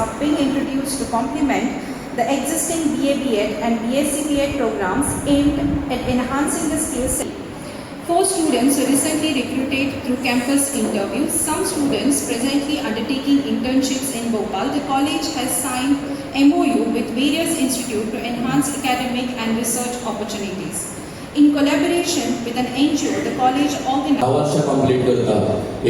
are being introduced to complement the existing BA B.Ed and BSc programs aimed at enhancing the skills. Four students recently recruited through campus interviews. Some students presently undertaking internships in Bhopal. The college has signed MOU with various institutes to enhance academic and research opportunities. In collaboration with an NGO, the college organized दहा वर्सां complete करता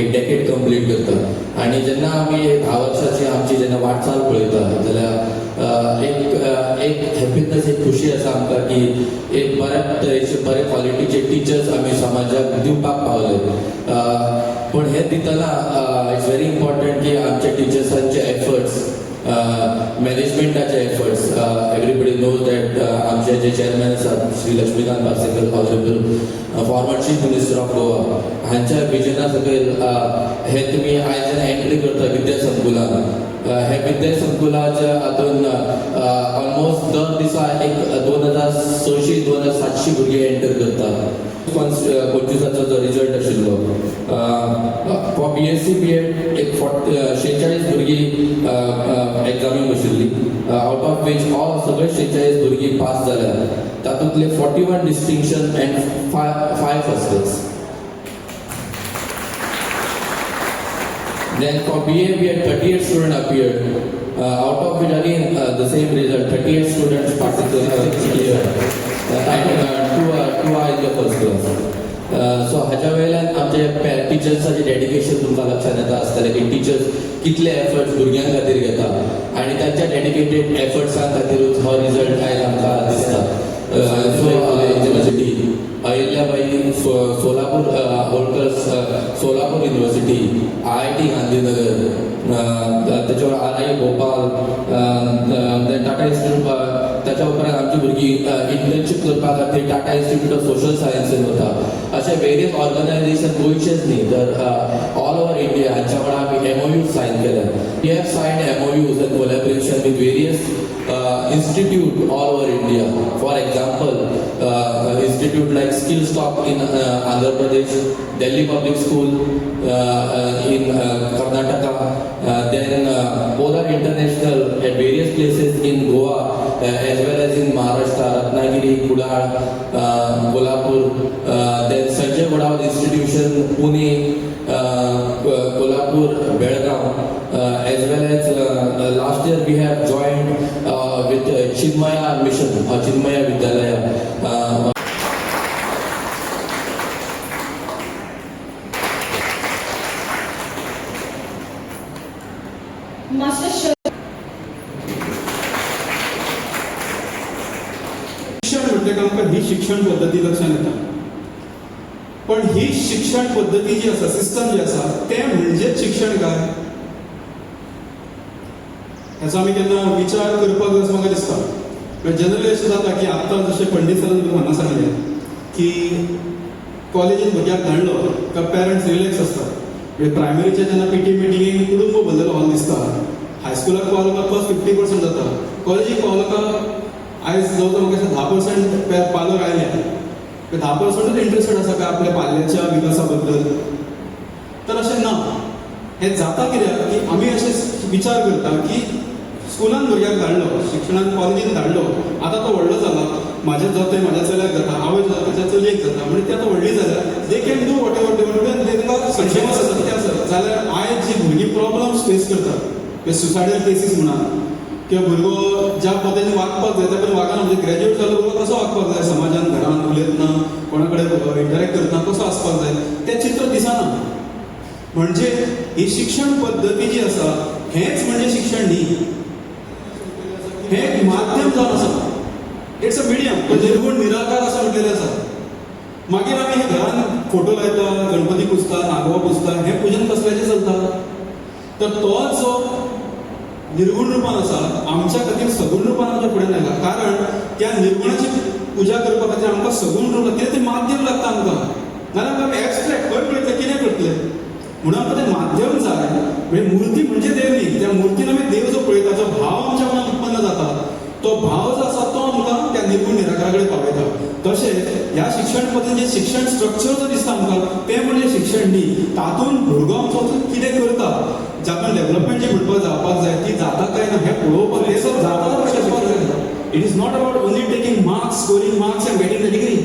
एक decade complete करता आणि जेन्ना आमी धा वर्षाची आमची जेन्ना वाटचाल पळयता जाल्यार एक एक हॅपीनेस एक खुशी आसा आमकां की एक बऱ्या तरेचे बरे क्वॉलिटीचे टिचर्स आमी समाजाक दिवपाक पावले. पूण हे दितना इट्स व्हेरी इम्पॉर्टंट की आमच्या टिचर्सांचे एफर्ट्स मॅनेजमेंटाचे एफर्ट्स एवरीबडी नो दॅट आमचे जे चेअरमॅन आसात Shri Laxmikant Parsekar honourable former chief minister of Goa हांच्या विजना सकयल हे तुमी आयज जेन्ना एंट्री करता विद्या संकुलान हे विद्या संकुलाच्या हातून ऑलमोस्ट दर दिसा एक सयशीं दोन हजार सातशीं भुरगे एंटर करतात पंचवीसाचो जो रिजल्ट आशिल्लो for B S C B Ed एक शेचाळीस भुरगीं एग्जामीक बशिल्ली आउट ऑफ वीच ऑल सगळे शेचाळीस भुरगीं पास जाल्यात तातूंतले forty one distinction and five five firsts Then for BA, we had 38 students appeared. Uh, out of which again uh, the same result, 38 students participated clear. Uh, and uh, two, are, two are in the first class. Uh, uh, uh, म्हणजे so हाच्या वेळेला आमचे टिचर्साचे dedication तुमकां लक्षात येता आसतलें की teachers कितले एफर्ट्स भुरग्यां खातीर घेता आनी तांच्या डेडिकेटेड एफर्ट्सां खातीरूच हो रिजल्ट आयज आमकां दिसता so university Ahilyabai Solapur होळकर्स Solapur university I I T Gandhinagar or Tata institute त्याच्या उपरांत आमची भुरगीं इंटर्नशीप करपा खातीर टाटा इन्स्टिट्यूट ऑफ सोशल सायन्सीन वता अशे वेरियस ऑर्गनायझेशन गोंयचेच न्ही. तर institute all over India. For example, uh, institute like Skill Stop in uh, Andhra Pradesh, Delhi Public School uh, uh, in uh, Karnataka, uh, then uh, Polar International at various places in Goa uh, as well as in Maharashtra, Ratnagiri, Kudal, uh, Kolhapur, uh, then Sanjay Godawat Institution, Pune, uh, Kolhapur, Belgaum, uh, as well as uh, uh, last year we have joined uh, Uh, Master Shah शिक्षण म्हणजे ही शिक्षण पद्दती लक्षात येता पण ही शिक्षण पद्दती जी आसा सिस्टम जी आसा ते म्हणजेच शिक्षण काय? हेचो आमी केन्ना विचार करपाक असो म्हाका दिसता जनरली अशें जाता की आतां जशें पंडीत सरान तुमकां हांगा सांगलें की कॉलेजीन भुरग्याक धाडलो काय पेरंट्स रिलॅक्स आसतात म्हणजे प्रायमरीच्या जेन्ना पीटी मिटिंगेक कुटुंब भरलेलो हॉल दिसता. हायस्कुलाक पावलो का फस्ट फिफ्टी पर्संट जाता. कॉलेजीक पावलो का आयज जवळ जवळ म्हाका धा पर्संट पालक आयले धा पर्संटूच इंटरेस्टेड आसा काय आपल्या पाल्याच्या विकासा बद्दल तर अशें ना. हें जाता कित्याक की आमी अशें विचार करता की स्कुलान भुरग्याक धाडलो शिक्षणान कॉलेजीन धाडलो आतां तो व्हडलो जाला. म्हाज्या जाता म्हाज्या चल्याक जाता आवय जाता ताच्या चलयेक जाता म्हणजे ती आतां व्हडली जाल्या. They can do whatever they ते तांकां सक्षम आसा कितें आसा जाल्यार आयज जी भुरगीं प्रॉब्लम्स फेस करता ते सुसायडल केसीस म्हणा किंवा भुरगो ज्या पद्दतीन वागपाक जाय त्या पद्दतीन वागना म्हणजे ग्रॅज्युएट जालो भुरगो कसो वागपाक जाय? समाजान घरान उलयतना कोणा कडेन इंटरॅक्ट करतना कसो आसपाक जाय? तें चित्र दिसना. म्हणजे ही शिक्षण पद्दती जी आसा हेंच म्हणजे शिक्षण न्ही. हें एक माध्यम जावन आसा इट्स अ मिडियम तो निर्गुण निराकार असं म्हटलेलें आसा मागीर आमी हे घरान फोटो लायता गणपती पुजता नागोबा पुजता हें पुजन कसल्याचें चलता तर तो जो निर्गुण रूपान आसा आमच्या खातीर सगुण रूपान आमच्या फुडें नाका कारण त्या निर्गुणाची पुजा करपा खातीर आमकां सगुण रूप कितें तें माध्यम लागता आमकां. नाल्यार आमकां एब्स्ट्रॅक्ट खंय पळयतलें कितें करतलें म्हणून आमकां तें माध्यम जाय म्हणजे मूर्ती म्हणजे देवली त्या मुर्तीन आमी देव जो पळयता जो भाव आमच्या मनात उत्पन्न जाता तो भाव जो आसा तो आमकां त्या निर्गुण निराकाराकडे पावयता तशेंच ह्या शिक्षण पद्दतीचें शिक्षण स्ट्रक्चर जो दिसता आमकां तें म्हणजे शिक्षण न्ही तातूंत भुरगो आमचो कितें करता जाका डेव्हलपमेंट जी म्हणपाक जावपाक जाय ती जाता काय ना हें पळोवपाक तें सगळं जाता कशें शिकपाक जाय it is not about only taking marks scoring marks and getting the degree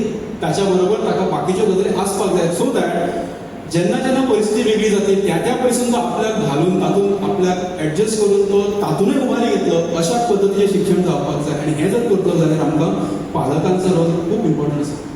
ताच्या बरोबर ताका बाकीच्यो गजाली आसपाक जाय. सो दॅट जेन्ना जेन्ना परिस्थिती वेगळी जाते त्या त्या परिस्थितीत आपल्याला आपल्याक घालून तातून आपल्याक ऍडजस्ट करून तो तातूंतय उबारी घेतलो अशा पद्धतीचे शिक्षण जावपाक जाय आनी हें जर करतलो जाल्यार आमकां पालकांचो रोल आसा